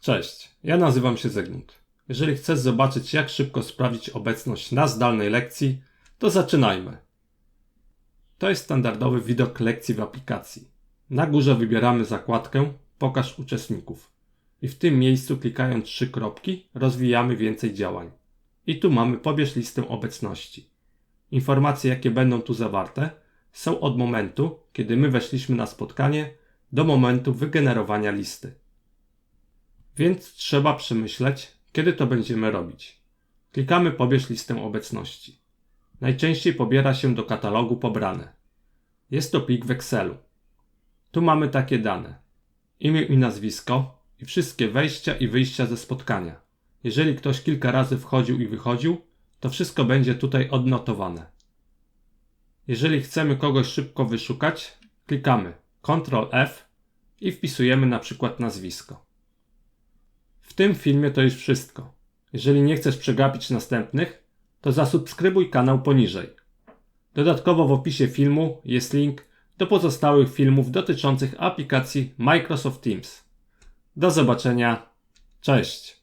Cześć, ja nazywam się Zygmunt. Jeżeli chcesz zobaczyć, jak szybko sprawdzić obecność na zdalnej lekcji, to zaczynajmy. To jest standardowy widok lekcji w aplikacji. Na górze wybieramy zakładkę Pokaż uczestników. I w tym miejscu klikając trzy kropki rozwijamy więcej działań. I tu mamy pobierz listę obecności. Informacje, jakie będą tu zawarte, są od momentu, kiedy my weszliśmy na spotkanie, do momentu wygenerowania listy. Więc trzeba przemyśleć, kiedy to będziemy robić. Klikamy pobierz listę obecności. Najczęściej pobiera się do katalogu pobrane. Jest to plik w Excelu. Tu mamy takie dane: imię i nazwisko i wszystkie wejścia i wyjścia ze spotkania. Jeżeli ktoś kilka razy wchodził i wychodził, to wszystko będzie tutaj odnotowane. Jeżeli chcemy kogoś szybko wyszukać, klikamy Ctrl F i wpisujemy na przykład nazwisko. Tym filmie to już wszystko. Jeżeli nie chcesz przegapić następnych, to zasubskrybuj kanał poniżej. Dodatkowo w opisie filmu jest link do pozostałych filmów dotyczących aplikacji Microsoft Teams. Do zobaczenia. Cześć.